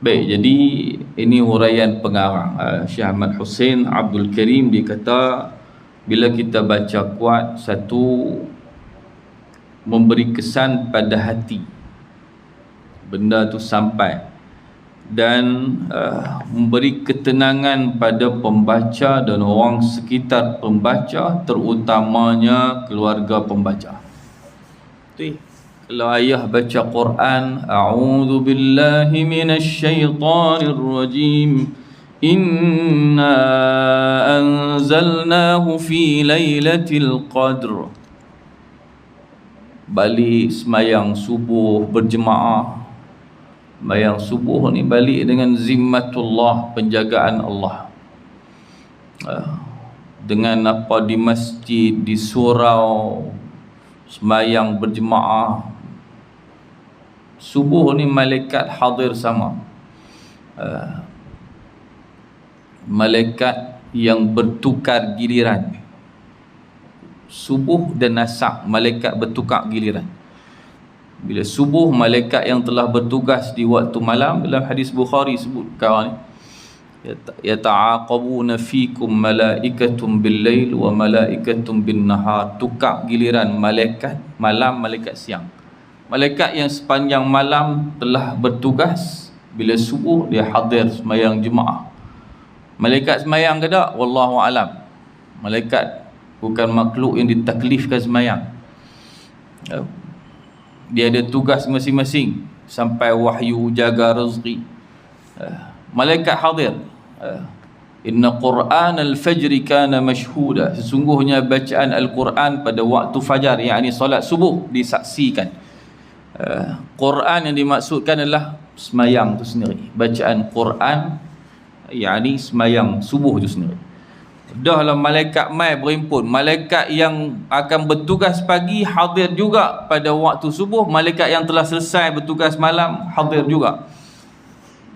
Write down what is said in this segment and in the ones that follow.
Baik, jadi ini huraian pengarang uh, Syekh Ahmad Hussein Abdul Karim. Dia kata bila kita baca kuat satu memberi kesan pada hati. Benda tu sampai. Dan uh, memberi ketenangan pada pembaca dan orang sekitar pembaca terutamanya keluarga pembaca. Tu kalau ayah baca Quran a'udzu billahi minasyaitonir rajim inna anzalnahu fi lailatul qadr. Balik semayang subuh berjemaah. Semayang subuh ni balik dengan zimmatullah penjagaan Allah. Ah, dengan apa di masjid di surau semayang berjemaah subuh ni malaikat hadir sama. Uh, malaikat yang bertukar giliran. Subuh dan nasak malaikat bertukar giliran. Bila subuh malaikat yang telah bertugas di waktu malam dalam hadis Bukhari sebut kawan ni yata'aqabuna fikum malaikatun bil lail wa malaikatun bin nahar tukar giliran malaikat malam malaikat siang Malaikat yang sepanjang malam telah bertugas bila subuh dia hadir semayang jemaah. Malaikat semayang ke tak? Wallahu alam. Malaikat bukan makhluk yang ditaklifkan semayang. Ya. Dia ada tugas masing-masing sampai wahyu jaga rezeki. Ya. Malaikat hadir. Ya. Inna Quran al-Fajr kana mashhuda. Sesungguhnya bacaan Al-Quran pada waktu fajar yakni solat subuh disaksikan. Eh, Quran yang dimaksudkan adalah semayang tu sendiri. Bacaan Quran yakni semayang subuh tu sendiri. Dahlah malaikat mai berimpun malaikat yang akan bertugas pagi hadir juga pada waktu subuh. Malaikat yang telah selesai bertugas malam hadir juga.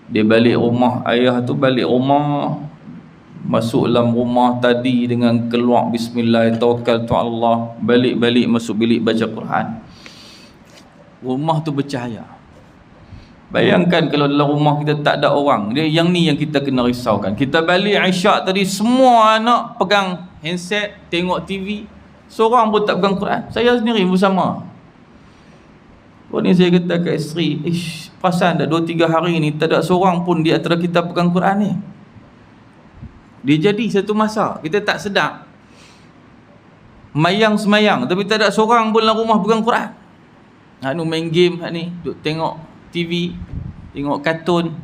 Dia balik rumah ayah tu balik rumah masuk dalam rumah tadi dengan keluar bismillah tawakal tu Allah balik-balik masuk bilik baca Quran rumah tu bercahaya. Bayangkan kalau dalam rumah kita tak ada orang. Dia yang ni yang kita kena risaukan. Kita balik isyak tadi semua anak pegang handset tengok TV seorang pun tak pegang Quran. Saya sendiri bersama Kau ni saya kata ke isteri ish perasan dah 2-3 hari ni tak ada seorang pun di antara kita pegang Quran ni. Dia jadi satu masa. Kita tak sedar. Mayang semayang tapi tak ada seorang pun dalam rumah pegang Quran Hak ni main game hak ni duk tengok TV, tengok kartun.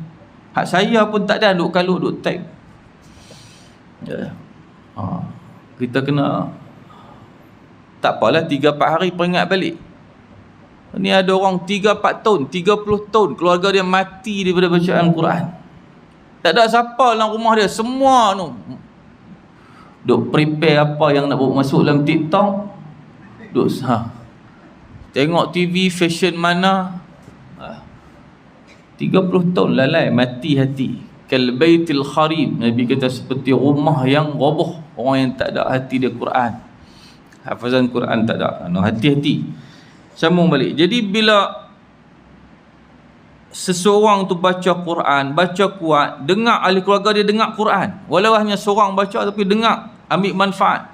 Hak saya pun tak ada duk kalau duk type. Ya. Ha. Kita kena tak apalah 3 4 hari peringat balik. Ni ada orang 3 4 tahun, 30 tahun keluarga dia mati daripada bacaan Quran. Tak ada siapa dalam rumah dia, semua tu duk prepare apa yang nak buat masuk dalam TikTok. Duk ha, Tengok TV fashion mana? 30 ah. tahun lalai mati hati. Kal baitil kharib Nabi kata seperti rumah yang roboh. Orang yang tak ada hati dia Quran. Hafazan Quran tak ada. Hati-hati. Sambung balik. Jadi bila Seseorang tu baca Quran Baca kuat Dengar ahli keluarga dia dengar Quran. Walau hanya seorang baca Tapi dengar Ambil manfaat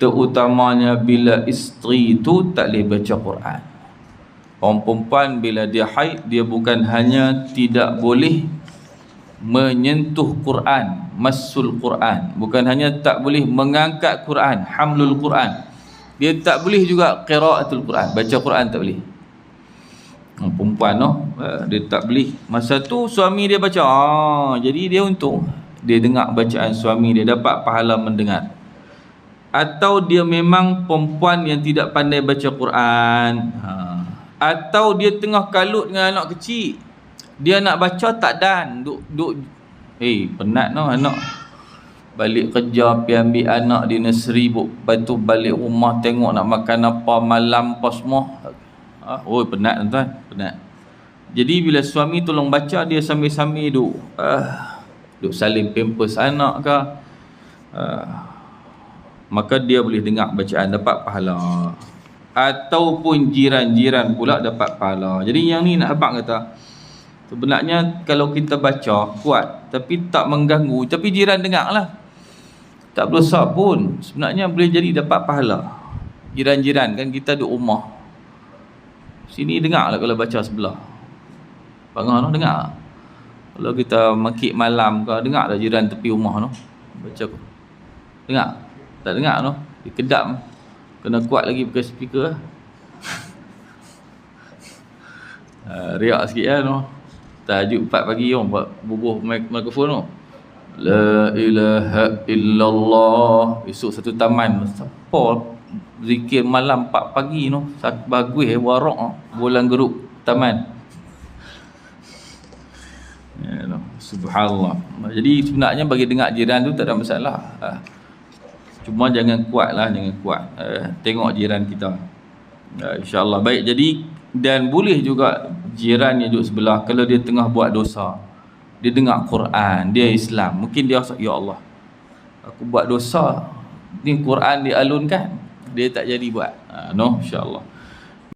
terutamanya bila isteri itu tak boleh baca Quran. Orang perempuan bila dia haid dia bukan hanya tidak boleh menyentuh Quran masul Quran. Bukan hanya tak boleh mengangkat Quran hamlul Quran. Dia tak boleh juga qiraatul Quran baca Quran tak boleh. Orang perempuan no eh, dia tak boleh. Masa tu suami dia baca ah jadi dia untung dia dengar bacaan suami dia dapat pahala mendengar atau dia memang perempuan yang tidak pandai baca Quran. Ha. atau dia tengah kalut dengan anak kecil. Dia nak baca tak dan. Duk duk eh hey, penat no anak. Balik kerja pergi ambil anak di nursery lepas balik rumah tengok nak makan apa malam apa semua. Ha. oh penat tuan penat. Jadi bila suami tolong baca dia sambil-sambil duk uh, duk saling pampers anak ke uh, maka dia boleh dengar bacaan dapat pahala ataupun jiran-jiran pula dapat pahala jadi yang ni nak abang kata Sebenarnya kalau kita baca kuat tapi tak mengganggu tapi jiran dengar lah. Tak berdosa pun. Sebenarnya boleh jadi dapat pahala. Jiran-jiran kan kita duduk rumah. Sini dengar lah kalau baca sebelah. Bangun no, dengar. Kalau kita makik malam ke dengar lah jiran tepi rumah no. Baca Dengar. Tak dengar no. Dia kedap. Kena kuat lagi pakai speaker lah. uh, riak sikit lah no. Tajuk 4 pagi om buat bubuh mik mikrofon tu. La ilaha illallah. Esok satu taman. Siapa zikir malam 4 pagi tu. Bagus eh warak no. bulan geruk taman. Ya, no. Subhanallah. Jadi sebenarnya bagi dengar jiran tu tak ada masalah. Uh, cuma jangan kuat lah, jangan kuat. Uh, tengok jiran kita. Uh, InsyaAllah. Baik, jadi dan boleh juga jiran yang duduk sebelah kalau dia tengah buat dosa dia dengar Quran dia Islam mungkin dia rasa ya Allah aku buat dosa ni Quran dia alunkan dia tak jadi buat ha, no insyaallah